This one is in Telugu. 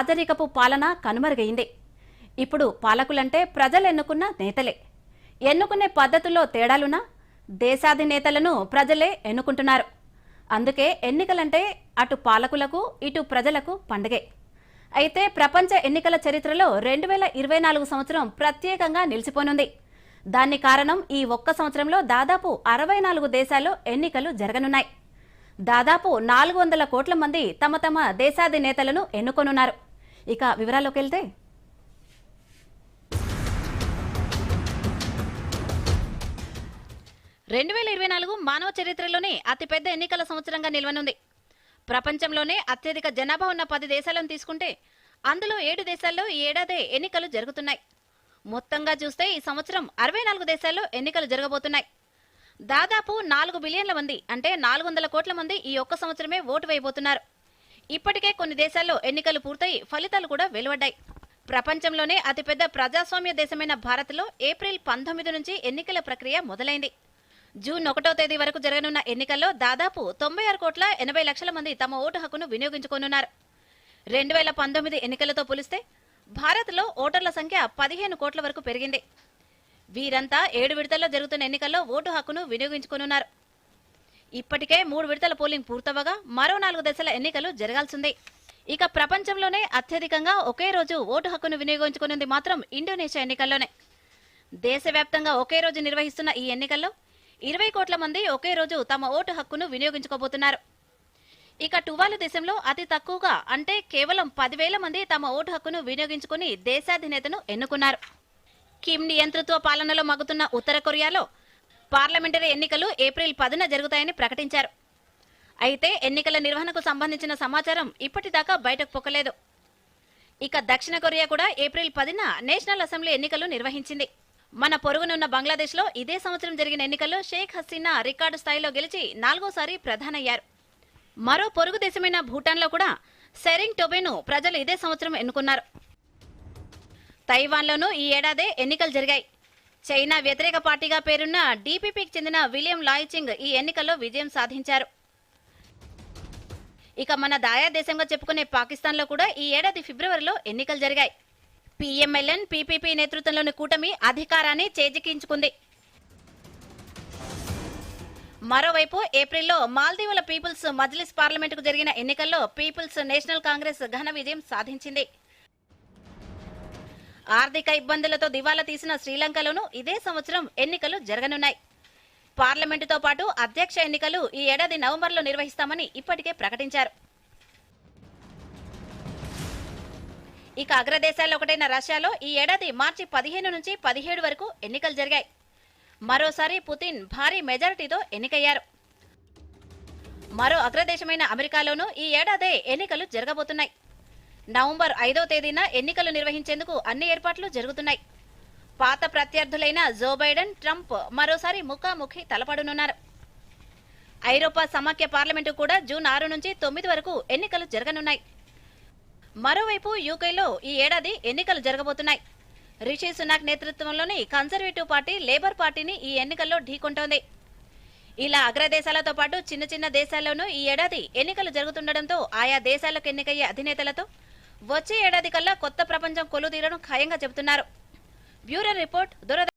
రాజరికపు పాలన కనుమరుగైంది. ఇప్పుడు పాలకులంటే ప్రజలు ఎన్నుకున్న నేతలే. ఎన్నుకునే పద్ధతుల్లో తేడాలున్నా దేశాధినేతలను ప్రజలే ఎన్నుకుంటున్నారు. అందుకే ఎన్నికలంటే అటు పాలకులకు ఇటు ప్రజలకు పండగే. అయితే ప్రపంచ ఎన్నికల చరిత్రలో రెండు వేల ఇరవై నాలుగు సంవత్సరం ప్రత్యేకంగా నిలిచిపోనుంది. దాని కారణం ఈ ఒక్క సంవత్సరంలో దాదాపు అరవై నాలుగు దేశాల్లో ఎన్నికలు జరగనున్నాయి. దాదాపు నాలుగు వందల కోట్ల మంది తమ తమ దేశాధినేతలను ఎన్నుకొనున్నారు. ఇక వివరాల్లోకి వెళ్తే. రెండు వేల ఇరవై నాలుగు మానవ చరిత్రలోనే అతిపెద్ద ఎన్నికల సంవత్సరంగా నిల్వనుంది. ప్రపంచంలోనే అత్యధిక జనాభా ఉన్న పది దేశాలను తీసుకుంటే అందులో ఏడు దేశాల్లో ఈ ఏడాదే ఎన్నికలు జరుగుతున్నాయి. మొత్తంగా చూస్తే ఈ సంవత్సరం అరవై నాలుగు దేశాల్లో ఎన్నికలు జరగబోతున్నాయి. దాదాపు నాలుగు బిలియన్ల మంది అంటే నాలుగు వందల కోట్ల మంది ఈ ఒక్క సంవత్సరమే ఓటు వేయబోతున్నారు. ఇప్పటికే కొన్ని దేశాల్లో ఎన్నికలు పూర్తయి ఫలితాలు కూడా వెలువడ్డాయి. ప్రపంచంలోనే అతిపెద్ద ప్రజాస్వామ్య దేశమైన భారత్లో ఏప్రిల్ పంతొమ్మిది నుంచి ఎన్నికల ప్రక్రియ మొదలైంది. జూన్ ఒకటో తేదీ వరకు జరగనున్న ఎన్నికల్లో దాదాపు తొంభై ఆరు కోట్ల ఎనభై లక్షల మంది తమ ఓటు హక్కును వినియోగించుకోనున్నారు. రెండు వేల పంతొమ్మిది ఎన్నికలతో పోలిస్తే భారత్లో ఓటర్ల సంఖ్య పదిహేను కోట్ల వరకు పెరిగింది. వీరంతా ఏడు విడతల్లో జరుగుతున్న ఎన్నికల్లో ఓటు హక్కును వినియోగించుకోనున్నారు. ఇప్పటికే మూడు విడతల పోలింగ్ పూర్తవగా మరో నాలుగు దశల ఎన్నికలు జరగాల్సిందే. ఇక ప్రపంచంలోనే అత్యధికంగా ఒకే రోజు ఓటు హక్కును వినియోగించుకున్నది మాత్రం ఇండోనేషియా ఎన్నికల్లోనే. దేశవ్యాప్తంగా ఒకే రోజు నిర్వహిస్తున్న ఈ ఎన్నికల్లో ఇరవై కోట్ల మంది ఒకే రోజు తమ ఓటు హక్కును వినియోగించుకోబోతున్నారు. ఇక టువాలు దేశంలో అతి తక్కువగా అంటే కేవలం పదివేల మంది తమ ఓటు హక్కును వినియోగించుకుని దేశాధినేతను ఎన్నుకున్నారు. కిమ్ నియంతృత్వ పాలనలో మగుతున్న ఉత్తర కొరియాలో పార్లమెంటరీ ఎన్నికలు ఏప్రిల్ పదిన జరుగుతాయని ప్రకటించారు. అయితే ఎన్నికల నిర్వహణకు సంబంధించిన సమాచారం ఇప్పటిదాకా బయటకు పొక్కలేదు. ఇక దక్షిణ కొరియా కూడా ఏప్రిల్ పదిన నేషనల్ అసెంబ్లీ ఎన్నికలు నిర్వహించింది. మన పొరుగునున్న బంగ్లాదేశ్లో ఇదే సంవత్సరం జరిగిన ఎన్నికల్లో షేక్ హసీనా రికార్డు స్థాయిలో గెలిచి నాలుగోసారి ప్రధానయ్యారు. మరో పొరుగు దేశమైన భూటాన్లో కూడా సెరింగ్ టొబేను ప్రజలు ఇదే సంవత్సరం ఎన్నుకున్నారు. తైవాన్లోనూ ఈ ఏడాదే ఎన్నికలు జరిగాయి. చైనా వ్యతిరేక పార్టీగా పేరున్న డీపీపీకి చెందిన విలియం లాయిచింగ్ ఈ ఎన్నికల్లో విజయం సాధించారు. ఇక మన దాయా దేశంగా చెప్పుకునే పాకిస్తాన్లో కూడా ఈ ఏడాది ఫిబ్రవరిలో ఎన్నికలు జరిగాయి. పీఎంఎల్ఎన్ పీపీపీ నేతృత్వంలోని కూటమి అధికారాన్ని చేజిక్కించుకుంది. మరోవైపు ఏప్రిల్లో మాల్దీవుల పీపుల్స్ మజ్లిస్ పార్లమెంటుకు జరిగిన ఎన్నికల్లో పీపుల్స్ నేషనల్ కాంగ్రెస్ ఘన విజయం సాధించింది. ఆర్థిక ఇబ్బందులతో దివాలా తీసిన శ్రీలంకలోనూ ఇదే సంవత్సరం ఎన్నికలు జరగనున్నాయి. పార్లమెంటుతో పాటు అధ్యక్ష ఎన్నికలు ఈ ఏడాది నవంబర్లో నిర్వహిస్తామని ఇప్పటికే ప్రకటించారు. ఇక అగ్రదేశాల్లో ఒకటైన రష్యాలో ఈ ఏడాది మార్చి పదిహేను నుంచి పదిహేడు వరకు ఎన్నికలు జరిగాయి. మరోసారి పుతిన్ భారీ మెజారిటీతో ఎన్నికయ్యారు. మరో అగ్రదేశమైన అమెరికాలోనూ ఈ ఏడాదే ఎన్నికలు జరగబోతున్నాయి. నవంబర్ ఐదో తేదీన ఎన్నికలు నిర్వహించేందుకు అన్ని ఏర్పాట్లు జరుగుతున్నాయి. పాత ప్రత్యర్థులైన జో బైడెన్ ట్రంప్ మరోసారి ముఖాముఖి తలపడనున్నారు. ఐరోపా సమాఖ్య పార్లమెంటు కూడా జూన్ ఆరు నుంచి తొమ్మిది వరకు ఎన్నికలు జరగనున్నాయి. మరోవైపు యూకేలో ఈ ఏడాది ఎన్నికలు జరగబోతున్నాయి. రిషి సునాక్ నేతృత్వంలోని కన్జర్వేటివ్ పార్టీ లేబర్ పార్టీని ఈ ఎన్నికల్లో ఢీకొంటోంది. ఇలా అగ్రదేశాలతో పాటు చిన్న చిన్న దేశాల్లోనూ ఈ ఏడాది ఎన్నికలు జరుగుతుండటంతో ఆయా దేశాలకు ఎన్నికయ్యే అధినేతలతో వచ్చే ఏడాది కల్లా కొత్త ప్రపంచం కొలుదీరను ఖాయంగా చెబుతున్నారు. బ్యూరో రిపోర్ట్ దురద